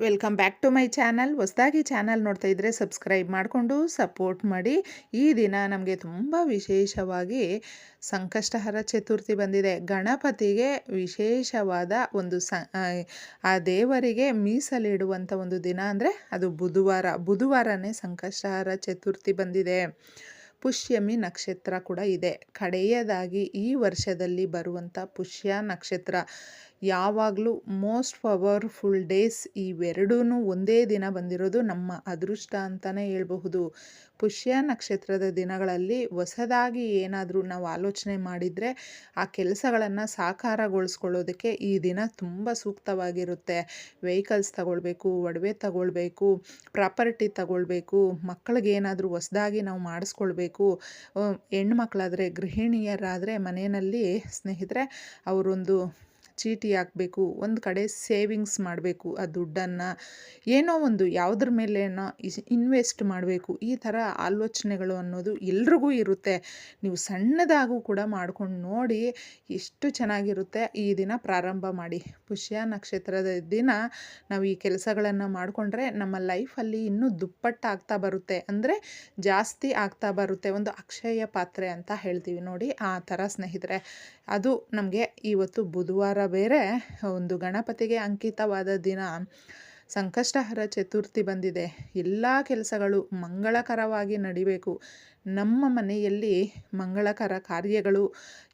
Welcome back to my channel. ಹೊಸದಾಗಿ channel ನೋಡ್ತಾ ಇದ್ದರೆ ಸಬ್ಸ್ಕ್ರೈಬ್ ಮಾಡಿಕೊಂಡು ಸಪೋರ್ಟ್ ಮಾಡಿ. ಈ ದಿನ ನಮಗೆ ತುಂಬ ವಿಶೇಷವಾಗಿ ಸಂಕಷ್ಟಹರ ಚತುರ್ಥಿ ಬಂದಿದೆ. ಗಣಪತಿಗೆ ವಿಶೇಷವಾದ ಒಂದು ಸ, ಆ ದೇವರಿಗೆ ಮೀಸಲಿಡುವಂಥ ಒಂದು ದಿನ ಅಂದರೆ ಅದು ಬುಧವಾರ. ಬುಧವಾರನೇ ಸಂಕಷ್ಟಹರ ಚತುರ್ಥಿ ಬಂದಿದೆ. ಪುಷ್ಯಮಿ ನಕ್ಷತ್ರ ಕೂಡ ಇದೆ. ಕಡೆಯದಾಗಿ ಈ ವರ್ಷದಲ್ಲಿ ಬರುವಂಥ ಪುಷ್ಯ ನಕ್ಷತ್ರ. ಯಾವಾಗಲೂ ಮೋಸ್ಟ್ ಪವರ್ಫುಲ್ ಡೇಸ್ ಇವೆರಡೂ ಒಂದೇ ದಿನ ಬಂದಿರೋದು ನಮ್ಮ ಅದೃಷ್ಟ ಅಂತಲೇ ಹೇಳಬಹುದು. ಪುಷ್ಯ ನಕ್ಷತ್ರದ ದಿನಗಳಲ್ಲಿ ಹೊಸದಾಗಿ ಏನಾದರೂ ನಾವು ಆಲೋಚನೆ ಮಾಡಿದರೆ ಆ ಕೆಲಸಗಳನ್ನು ಸಾಕಾರಗೊಳಿಸ್ಕೊಳ್ಳೋದಕ್ಕೆ ಈ ದಿನ ತುಂಬ ಸೂಕ್ತವಾಗಿರುತ್ತೆ. ವೆಹಿಕಲ್ಸ್ ತಗೊಳ್ಬೇಕು, ಒಡವೆ ತಗೊಳ್ಬೇಕು, ಪ್ರಾಪರ್ಟಿ ತಗೊಳ್ಬೇಕು, ಮಕ್ಕಳಿಗೆ ಏನಾದರೂ ಹೊಸ್ದಾಗಿ ನಾವು ಮಾಡಿಸ್ಕೊಳ್ಬೇಕು. ಹೆಣ್ಮಕ್ಳಾದರೆ, ಗೃಹಿಣಿಯರಾದರೆ ಮನೆಯಲ್ಲಿ ಸ್ನೇಹಿತರೆ, ಅವರೊಂದು ಚೀಟಿ ಹಾಕಬೇಕು, ಒಂದು ಕಡೆ ಸೇವಿಂಗ್ಸ್ ಮಾಡಬೇಕು ಆ ದುಡ್ಡನ್ನು. ಏನೋ ಒಂದು ಯಾವುದ್ರ ಮೇಲೇನೋ ಇನ್ವೆಸ್ಟ್ ಮಾಡಬೇಕು. ಈ ಥರ ಆಲೋಚನೆಗಳು ಅನ್ನೋದು ಎಲ್ರಿಗೂ ಇರುತ್ತೆ. ನೀವು ಸಣ್ಣದಾಗೂ ಕೂಡ ಮಾಡ್ಕೊಂಡು ನೋಡಿ ಎಷ್ಟು ಚೆನ್ನಾಗಿರುತ್ತೆ. ಈ ದಿನ ಪ್ರಾರಂಭ ಮಾಡಿ. ಪುಷ್ಯ ನಕ್ಷತ್ರದ ದಿನ ನಾವು ಈ ಕೆಲಸಗಳನ್ನು ಮಾಡಿಕೊಂಡ್ರೆ ನಮ್ಮ ಲೈಫಲ್ಲಿ ಇನ್ನೂ ದುಪ್ಪಟ್ಟಾಗ್ತಾ ಬರುತ್ತೆ. ಅಂದರೆ ಜಾಸ್ತಿ ಆಗ್ತಾ ಬರುತ್ತೆ. ಒಂದು ಅಕ್ಷಯ ಪಾತ್ರೆ ಅಂತ ಹೇಳ್ತೀವಿ ನೋಡಿ ಆ ಥರ ಸ್ನೇಹಿತರೆ. ಅದು ನಮಗೆ ಇವತ್ತು ಬುಧವಾರ ಬೇರೆ ಒಂದು ಗಣಪತಿಗೆ ಅಂಕಿತವಾದ ದಿನ. ಸಂಕಷ್ಟಹರ ಚತುರ್ಥಿ ಬಂದಿದೆ. ಎಲ್ಲ ಕೆಲಸಗಳು ಮಂಗಳಕರವಾಗಿ ನಡಿಬೇಕು. ನಮ್ಮ ಮನೆಯಲ್ಲಿ ಮಂಗಳಕರ ಕಾರ್ಯಗಳು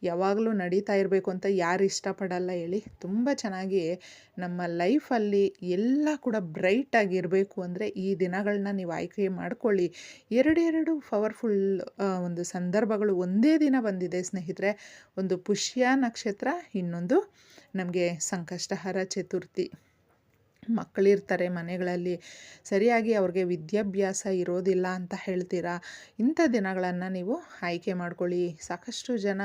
ಯಾವಾಗಲೂ ನಡೀತಾ ಇರಬೇಕು ಅಂತ ಯಾರು ಇಷ್ಟಪಡಲ್ಲ ಹೇಳಿ. ತುಂಬ ಚೆನ್ನಾಗಿ ನಮ್ಮ ಲೈಫಲ್ಲಿ ಎಲ್ಲ ಕೂಡ ಬ್ರೈಟಾಗಿರಬೇಕು ಅಂದರೆ ಈ ದಿನಗಳನ್ನ ನೀವು ಆಯ್ಕೆ ಮಾಡ್ಕೊಳ್ಳಿ. ಎರಡೆರಡು ಪವರ್ಫುಲ್ ಒಂದು ಸಂದರ್ಭಗಳು ಒಂದೇ ದಿನ ಬಂದಿದೆ ಸ್ನೇಹಿತರೆ. ಒಂದು ಪುಷ್ಯ ನಕ್ಷತ್ರ, ಇನ್ನೊಂದು ನಮಗೆ ಸಂಕಷ್ಟಹರ ಚತುರ್ಥಿ. ಮಕ್ಕಳಿರ್ತಾರೆ ಮನೆಗಳಲ್ಲಿ. ಸರಿಯಾಗಿ ಅವ್ರಿಗೆ ವಿದ್ಯಾಭ್ಯಾಸ ಇರೋದಿಲ್ಲ ಅಂತ ಹೇಳ್ತೀರಾ? ಇಂಥ ದಿನಗಳನ್ನು ನೀವು ಆಯ್ಕೆ ಮಾಡ್ಕೊಳ್ಳಿ. ಸಾಕಷ್ಟು ಜನ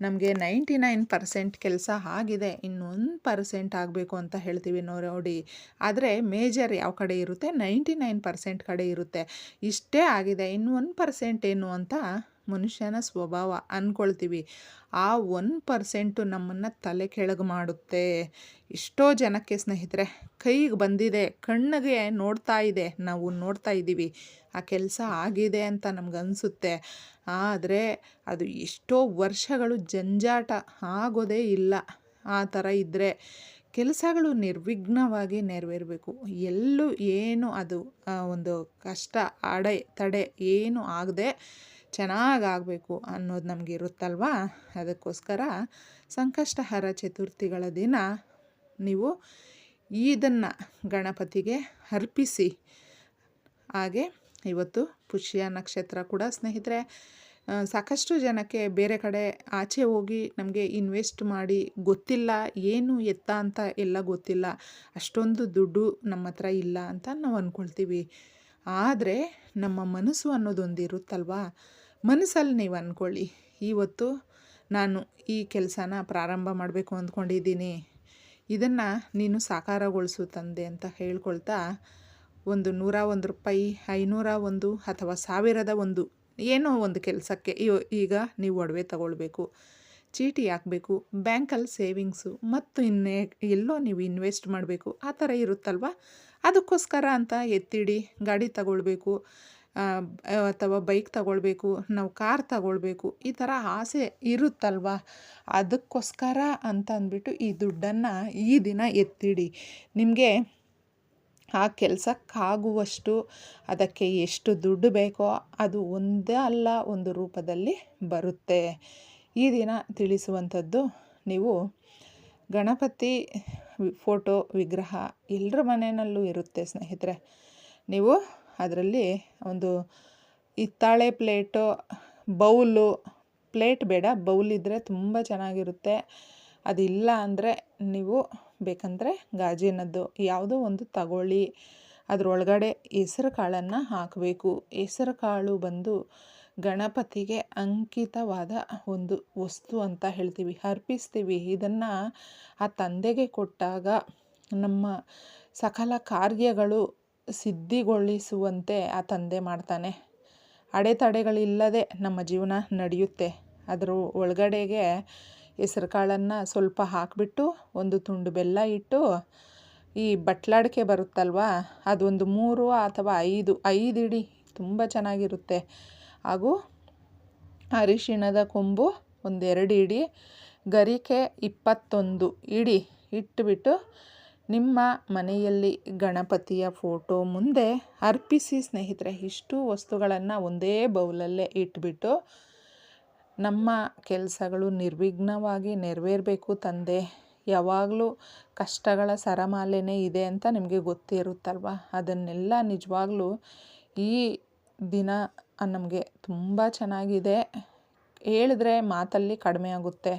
ನಮಗೆ ನೈಂಟಿ ನೈನ್ ಪರ್ಸೆಂಟ್ ಕೆಲಸ ಆಗಿದೆ. ಇನ್ನೊಂದು ಪರ್ಸೆಂಟ್ ಆಗಬೇಕು ಅಂತ ಹೇಳ್ತೀವಿ ನೋಡಿ. ಆದರೆ ಮೇಜರ್ ಯಾವ ಕಡೆ ಇರುತ್ತೆ? ನೈಂಟಿ ನೈನ್ ಪರ್ಸೆಂಟ್ ಕಡೆ ಇರುತ್ತೆ. ಇಷ್ಟೇ ಆಗಿದೆ. ಇನ್ನು ಒಂದು ಪರ್ಸೆಂಟ್ ಏನು ಅಂತ ಮನುಷ್ಯನ ಸ್ವಭಾವ ಅಂದ್ಕೊಳ್ತೀವಿ ಆ ಒನ್ ಪರ್ಸೆಂಟು ನಮ್ಮನ್ನು ತಲೆ ಕೆಳಗೆ ಮಾಡುತ್ತೆ. ಎಷ್ಟೋ ಜನಕ್ಕೆ ಸ್ನೇಹಿತರೆ, ಕೈಗೆ ಬಂದಿದೆ, ಕಣ್ಣಿಗೆ ನೋಡ್ತಾ ಇದೆ, ನಾವು ನೋಡ್ತಾ ಇದ್ದೀವಿ. ಆ ಕೆಲಸ ಆಗಿದೆ ಅಂತ ನಮ್ಗೆ ಆದರೆ ಅದು ಎಷ್ಟೋ ವರ್ಷಗಳು ಜಂಜಾಟ ಆಗೋದೇ ಇಲ್ಲ. ಆ ಥರ ಇದ್ದರೆ ಕೆಲಸಗಳು ನಿರ್ವಿಘ್ನವಾಗಿ ನೆರವೇರಬೇಕು. ಎಲ್ಲೂ ಏನು ಅದು ಒಂದು ಕಷ್ಟ, ಅಡೆ, ತಡೆ ಏನು ಆಗದೆ ಚೆನ್ನಾಗಾಗಬೇಕು ಅನ್ನೋದು ನಮಗೆ ಇರುತ್ತಲ್ವಾ? ಅದಕ್ಕೋಸ್ಕರ ಸಂಕಷ್ಟಹರ ಚತುರ್ಥಿಗಳ ದಿನ ನೀವು ಇದನ್ನು ಗಣಪತಿಗೆ ಅರ್ಪಿಸಿ. ಹಾಗೆ ಇವತ್ತು ಪುಷ್ಯ ನಕ್ಷತ್ರ ಕೂಡ ಸ್ನೇಹಿತರೆ ಸಾಕಷ್ಟು ಜನಕ್ಕೆ ಬೇರೆ ಕಡೆ ಆಚೆ ಹೋಗಿ ನಮಗೆ ಇನ್ವೆಸ್ಟ್ ಮಾಡಿ ಗೊತ್ತಿಲ್ಲ, ಏನು ಎತ್ತ ಅಂತ ಎಲ್ಲ ಗೊತ್ತಿಲ್ಲ, ಅಷ್ಟೊಂದು ದುಡ್ಡು ನಮ್ಮ ಹತ್ರ ಇಲ್ಲ ಅಂತ ನಾವು ಅಂದ್ಕೊಳ್ತೀವಿ ಆದರೆ ನಮ್ಮ ಮನಸ್ಸು ಅನ್ನೋದೊಂದು ಇರುತ್ತಲ್ವಾ ಮನಸ್ಸಲ್ಲಿ ನೀವು ಅಂದ್ಕೊಳ್ಳಿ, ಇವತ್ತು ನಾನು ಈ ಕೆಲಸನ ಪ್ರಾರಂಭ ಮಾಡಬೇಕು ಅಂದ್ಕೊಂಡಿದ್ದೀನಿ. ಇದನ್ನು ನೀನು ಸಾಕಾರಗೊಳಿಸು ತಂದೆ ಅಂತ ಹೇಳ್ಕೊಳ್ತಾ ಒಂದು ನೂರ ಒಂದು ರೂಪಾಯಿ, ಐನೂರ ಒಂದು ಅಥವಾ ಸಾವಿರದ ಒಂದು, ಏನೋ ಒಂದು ಕೆಲಸಕ್ಕೆ ಈಗ ನೀವು ಒಡವೆ ತಗೊಳ್ಬೇಕು. ಚೀಟಿ ಹಾಕಬೇಕು, ಬ್ಯಾಂಕಲ್ಲಿ ಸೇವಿಂಗ್ಸು ಮತ್ತು ಇನ್ನೇ ಎಲ್ಲೋ ನೀವು ಇನ್ವೆಸ್ಟ್ ಮಾಡಬೇಕು. ಆ ಥರ ಇರುತ್ತಲ್ವ? ಅದಕ್ಕೋಸ್ಕರ ಅಂತ ಎತ್ತಿಡಿ, ಗಾಡಿ ತಗೊಳ್ಬೇಕು. ಅಥವಾ ಬೈಕ್ ತಗೊಳ್ಬೇಕು, ನಾವು ಕಾರ್ ತಗೊಳ್ಬೇಕು, ಈ ಥರ ಆಸೆ ಇರುತ್ತಲ್ವ? ಅದಕ್ಕೋಸ್ಕರ ಅಂತ ಅಂದ್ಬಿಟ್ಟು ಈ ದುಡ್ಡನ್ನು ಈ ದಿನ ಎತ್ತಿಡಿ. ನಿಮಗೆ ಆ ಕೆಲಸಕ್ಕಾಗುವಷ್ಟು, ಅದಕ್ಕೆ ಎಷ್ಟು ದುಡ್ಡು ಬೇಕೋ ಅದು ಒಂದೇ ಅಲ್ಲ, ಒಂದು ರೂಪದಲ್ಲಿ ಬರುತ್ತೆ. ಈ ದಿನ ತಿಳಿಸುವಂಥದ್ದು ನೀವು ಗಣಪತಿ ಫೋಟೋ ವಿಗ್ರಹ ಎಲ್ಲರ ಮನೆಯಲ್ಲೂ ಇರುತ್ತೆ ಸ್ನೇಹಿತರೆ. ನೀವು ಅದರಲ್ಲಿ ಒಂದು ಹಿತ್ತಾಳೆ ಪ್ಲೇಟು, ಬೌಲು, ಪ್ಲೇಟ್ ಬೇಡ, ಬೌಲ್ ಇದ್ದರೆ ತುಂಬ ಚೆನ್ನಾಗಿರುತ್ತೆ. ಅದಿಲ್ಲ ಅಂದರೆ ನೀವು ಬೇಕಂದರೆ ಗಾಜಿನದ್ದು ಯಾವುದೋ ಒಂದು ತಗೊಳ್ಳಿ. ಅದರೊಳಗಡೆ ಹೆಸರು ಕಾಳನ್ನು ಹಾಕಬೇಕು. ಹೆಸರು ಕಾಳು ಬಂದು ಗಣಪತಿಗೆ ಅಂಕಿತವಾದ ಒಂದು ವಸ್ತು ಅಂತ ಹೇಳ್ತೀವಿ, ಅರ್ಪಿಸ್ತೀವಿ. ಇದನ್ನು ಆ ತಂದೆಗೆ ಕೊಟ್ಟಾಗ ನಮ್ಮ ಸಕಲ ಕಾರ್ಯಗಳು ಸಿದ್ಧಿಗೊಳಿಸುವಂತೆ ಆ ತಂದೆ ಮಾಡ್ತಾನೆ. ಅಡೆತಡೆಗಳಿಲ್ಲದೆ ನಮ್ಮ ಜೀವನ ನಡೆಯುತ್ತೆ. ಅದರ ಒಳಗಡೆಗೆ ಹೆಸ್ರು ಕಾಳನ್ನು ಸ್ವಲ್ಪ ಹಾಕಿಬಿಟ್ಟು, ಒಂದು ತುಂಡು ಬೆಲ್ಲ ಇಟ್ಟು, ಈ ಬಟ್ಲಾಡಿಕೆ ಬರುತ್ತಲ್ವಾ, ಅದೊಂದು ಮೂರು ಅಥವಾ ಐದು ಐದು ಇಡಿ ತುಂಬ ಚೆನ್ನಾಗಿರುತ್ತೆ. ಹಾಗೂ ಅರಿಶಿಣದ ಕೊಂಬು ಒಂದೆರಡು ಇಡಿ, ಗರಿಕೆ ಇಪ್ಪತ್ತೊಂದು ಇಡಿ ಇಟ್ಬಿಟ್ಟು ನಿಮ್ಮ ಮನೆಯಲ್ಲಿ ಗಣಪತಿಯ ಫೋಟೋ ಮುಂದೆ ಅರ್ಪಿಸಿ ಸ್ನೇಹಿತರೆ, ಇಷ್ಟು ವಸ್ತುಗಳನ್ನು ಒಂದೇ ಬೌಲಲ್ಲೇ ಇಟ್ಬಿಟ್ಟು ನಮ್ಮ ಕೆಲಸಗಳು ನಿರ್ವಿಘ್ನವಾಗಿ ನೆರವೇರಬೇಕು ತಂದೆ. ಯಾವಾಗಲೂ ಕಷ್ಟಗಳ ಸರಮಾಲೆನೇ ಇದೆ ಅಂತ ನಿಮಗೆ ಗೊತ್ತಿರುತ್ತಲ್ವ? ಅದನ್ನೆಲ್ಲ ನಿಜವಾಗ್ಲೂ ಈ ದಿನ ನಮಗೆ ತುಂಬ ಚೆನ್ನಾಗಿದೆ. ಹೇಳಿದ್ರೆ ಮಾತಲ್ಲಿ ಕಡಿಮೆ ಆಗುತ್ತೆ.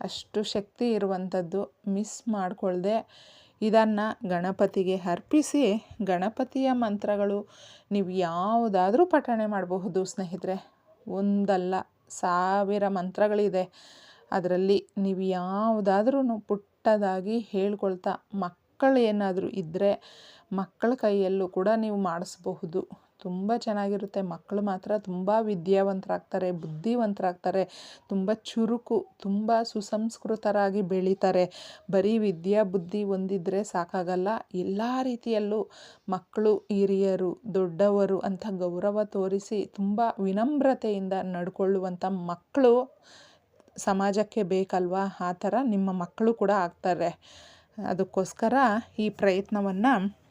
ಅಷ್ಟು ಶಕ್ತಿ ಇರುವಂಥದ್ದು ಮಿಸ್ ಮಾಡಿಕೊಳ್ದೆ ಇದನ್ನು ಗಣಪತಿಗೆ ಅರ್ಪಿಸಿ ಗಣಪತಿಯ ಮಂತ್ರಗಳು ನೀವು ಯಾವುದಾದ್ರೂ ಪಠಣೆ ಮಾಡಬಹುದು ಸ್ನೇಹಿತರೆ. ಒಂದಲ್ಲ, ಸಾವಿರ ಮಂತ್ರಗಳಿದೆ. ಅದರಲ್ಲಿ ನೀವು ಯಾವುದಾದ್ರೂ ಪುಟ್ಟದಾಗಿ ಹೇಳ್ಕೊಳ್ತಾ ಮಕ್ಕಳು ಏನಾದರೂ ಇದ್ದರೆ ಮಕ್ಕಳ ಕೈಯಲ್ಲೂ ಕೂಡ ನೀವು ಮಾಡಿಸ್ಬಹುದು. ತುಂಬ ಚೆನ್ನಾಗಿರುತ್ತೆ. ಮಕ್ಕಳು ಮಾತ್ರ ತುಂಬ ವಿದ್ಯಾವಂತರಾಗ್ತಾರೆ, ಬುದ್ಧಿವಂತರಾಗ್ತಾರೆ, ತುಂಬ ಚುರುಕು, ತುಂಬ ಸುಸಂಸ್ಕೃತರಾಗಿ ಬೆಳೀತಾರೆ. ಬರೀ ವಿದ್ಯಾ ಬುದ್ಧಿ ಹೊಂದಿದ್ರೆ ಸಾಕಾಗಲ್ಲ. ಎಲ್ಲ ರೀತಿಯಲ್ಲೂ ಮಕ್ಕಳು, ಹಿರಿಯರು, ದೊಡ್ಡವರು ಅಂತ ಗೌರವ ತೋರಿಸಿ ತುಂಬ ವಿನಮ್ರತೆಯಿಂದ ನಡ್ಕೊಳ್ಳುವಂಥ ಮಕ್ಕಳು ಸಮಾಜಕ್ಕೆ ಬೇಕಲ್ವಾ? ಆ ಥರ ನಿಮ್ಮ ಮಕ್ಕಳು ಕೂಡ ಆಗ್ತಾರೆ. ಅದಕ್ಕೋಸ್ಕರ ಈ ಪ್ರಯತ್ನವನ್ನು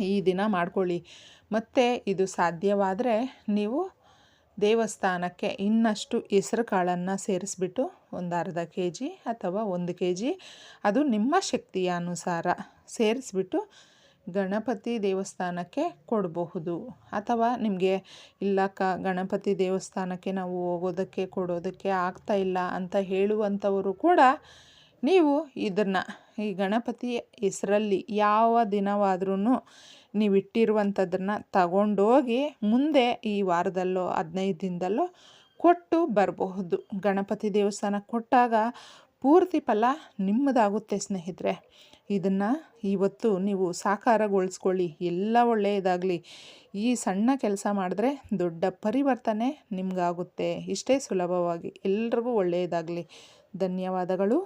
ಈ ದಿನ ಮಾಡ್ಕೊಳ್ಳಿ. ಮತ್ತು ಇದು ಸಾಧ್ಯವಾದರೆ ನೀವು ದೇವಸ್ಥಾನಕ್ಕೆ ಇನ್ನಷ್ಟು ಹೆಸರು ಕಾಳನ್ನು ಸೇರಿಸ್ಬಿಟ್ಟು ಒಂದು ಅರ್ಧ ಕೆ ಜಿ ಅಥವಾ ಒಂದು ಕೆ ಜಿ ಅದು ನಿಮ್ಮ ಶಕ್ತಿಯ ಅನುಸಾರ ಸೇರಿಸ್ಬಿಟ್ಟು ಗಣಪತಿ ದೇವಸ್ಥಾನಕ್ಕೆ ಕೊಡಬಹುದು. ಅಥವಾ ನಿಮಗೆ ಇಲ್ಲ ಕ ಗಣಪತಿ ದೇವಸ್ಥಾನಕ್ಕೆ ನಾವು ಹೋಗೋದಕ್ಕೆ, ಕೊಡೋದಕ್ಕೆ ಆಗ್ತಾ ಇಲ್ಲ ಅಂತ ಹೇಳುವಂಥವರು ಕೂಡ ನೀವು ಇದನ್ನು ಈ ಗಣಪತಿ ಹೆಸರಲ್ಲಿ ಯಾವ ದಿನವಾದ್ರೂ ನೀವು ಇಟ್ಟಿರುವಂಥದ್ದನ್ನು ತಗೊಂಡೋಗಿ ಮುಂದೆ ಈ ವಾರದಲ್ಲೋ, ಹದಿನೈದು ದಿನದಲ್ಲೋ ಕೊಟ್ಟು ಬರಬಹುದು. ಗಣಪತಿ ದೇವಸ್ಥಾನ ಕೊಟ್ಟಾಗ ಪೂರ್ತಿ ಫಲ ನಿಮ್ಮದಾಗುತ್ತೆ ಸ್ನೇಹಿತರೆ. ಇದನ್ನು ಇವತ್ತು ನೀವು ಸಾಕಾರಗೊಳಿಸ್ಕೊಳ್ಳಿ. ಎಲ್ಲ ಒಳ್ಳೆಯದಾಗಲಿ. ಈ ಸಣ್ಣ ಕೆಲಸ ಮಾಡಿದ್ರೆ ದೊಡ್ಡ ಪರಿವರ್ತನೆ ನಿಮಗಾಗುತ್ತೆ. ಇಷ್ಟೇ ಸುಲಭವಾಗಿ. ಎಲ್ರಿಗೂ ಒಳ್ಳೆಯದಾಗಲಿ. ಧನ್ಯವಾದಗಳು.